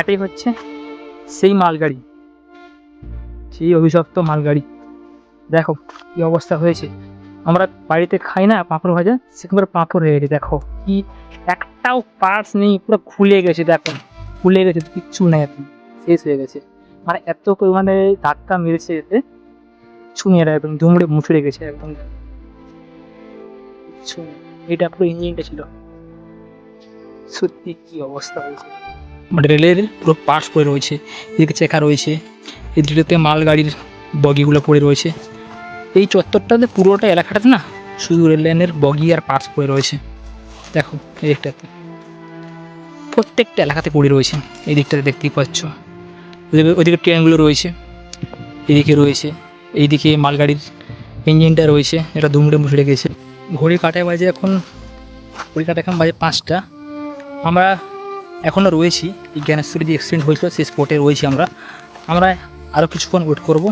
এটাই হচ্ছে সেই মালগাড়ি। সেই অভিশপ্ত মালগাড়ি। দেখো কি অবস্থা হয়েছে। আমরা বাড়িতে খাই না, পাঁপড় ভাজা, সেখানে পাঁপড় হয়ে গেছে। দেখো কি একটাও পার্টস নেই, পুরো খুলে গেছে, দেখো। খুলে গেছে, কিচ্ছু নেই এখন। শেষ হয়ে গেছে। মানে এত পরিমাণে ধাক্কা মেরেছে এতে। আর একদম দুমড়ে মুচড়ে গেছে একদম। এটা পুরো ইঞ্জিনটা ছিল। সত্যি কি অবস্থা হয়েছে। রেলের পুরো পার্টস পড়ে রয়েছে, এদিকে চেকা রয়েছে এদিকটাতে মালগাড়ির বগিগুলো পড়ে রয়েছে। এই চত্বরটাতে পুরোটা এলাকাটাতে না শুধু রেল লাইনের বগি আর পার্টস পড়ে রয়েছে। দেখো, এই দিকটাতে। প্রত্যেকটা এলাকাতে পড়ে রয়েছে, এই দিকটাতে দেখতেই পাচ্ছ। ওদিকে ওদিকে ট্রেনগুলো রয়েছে, এদিকে রয়েছে, এইদিকে মালগাড়ির ইঞ্জিনটা রয়েছে, এটা দুমড়ে মুচড়ে গেছে। ঘড়ি কাটায় বাজে এখন ঘড়ি কাটা এখন বাজে পাঁচটা। আমরা এখনও রয়েছি। জ্ঞানেশ্বরী যে অ্যাক্সিডেন্ট হয়েছিল, সেই স্পটে রয়েছি আমরা। আমরা আরও কিছুক্ষণ ওয়েট করব।